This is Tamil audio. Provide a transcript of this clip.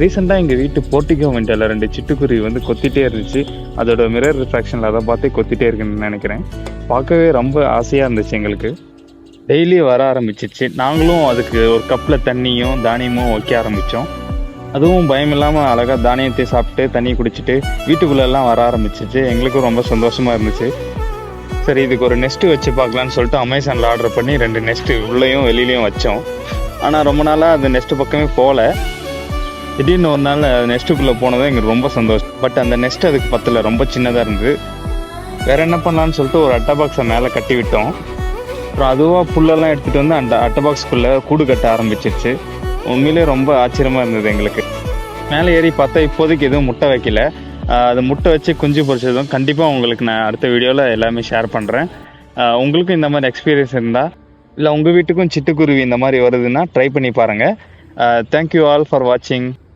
ரீசெண்டாக எங்கள் வீட்டு போர்ட்டிகோ விண்டோவில் ரெண்டு சிட்டுக்குருவி வந்து கொத்திட்டே இருந்துச்சு. அதோட மிரர் ரிஃப்ராக்ஷனில் அதை பார்த்தே கொத்திட்டே இருக்குன்னு நினைக்கிறேன். பார்க்கவே ரொம்ப ஆசையாக இருந்துச்சு எங்களுக்கு. டெய்லி வர ஆரம்பிச்சிச்சு நாங்களும் அதுக்கு ஒரு கப்பில் தண்ணியும் தானியமும் வைக்க ஆரம்பித்தோம் அதுவும் பயம் இல்லாமல் அழகாக தானியத்தை சாப்பிட்டு தண்ணி குடிச்சிட்டு வீட்டுக்குள்ளெல்லாம் வர ஆரம்பிச்சிச்சு எங்களுக்கும் ரொம்ப சந்தோஷமாக இருந்துச்சு. சரி இதுக்கு ஒரு நெஸ்ட்டு வச்சு பார்க்கலான்னு சொல்லிட்டு அமேசானில் ஆர்டர் பண்ணி ரெண்டு நெஸ்ட்டு உள்ளேயும் வெளியிலையும் வச்சோம். ஆனால் ரொம்ப நாளாக அந்த நெஸ்ட்டு பக்கமே போகல திடீர்னு ஒரு நாள் நெஸ்ட்டுக்குள்ளே போனதும் எங்களுக்கு ரொம்ப சந்தோஷம். பட் அந்த நெஸ்ட் அதுக்கு பத்தில் ரொம்ப சின்னதாக இருந்தது. வேற என்ன பண்ணலான்னு சொல்லிட்டு ஒரு அட்டை பாக்ஸை மேலே கட்டி விட்டோம். அப்புறம் அதுவாக புல்லெல்லாம் எடுத்துகிட்டு வந்து அந்த அட்டை பாக்ஸ்க்குள்ளே கூடு கட்ட ஆரம்பிச்சிருச்சு. உண்மையிலே ரொம்ப ஆச்சரியமாக இருந்தது எங்களுக்கு. மேலே ஏறி பார்த்தா இப்போதைக்கு எதுவும் முட்டை வைக்கல. அது முட்டை வச்சு குஞ்சு பொரிச்சதும் கண்டிப்பாக உங்களுக்கு நான் அடுத்த வீடியோவில் எல்லாமே ஷேர் பண்ணுறேன் உங்களுக்கும் இந்த மாதிரி எக்ஸ்பீரியன்ஸ் இருந்தால் இல்லை உங்கள் வீட்டுக்கும் சிட்டுக்குருவி இந்த மாதிரி வருதுன்னா ட்ரை பண்ணி பாருங்கள் தேங்க்யூ ஆல் ஃபார் வாட்சிங்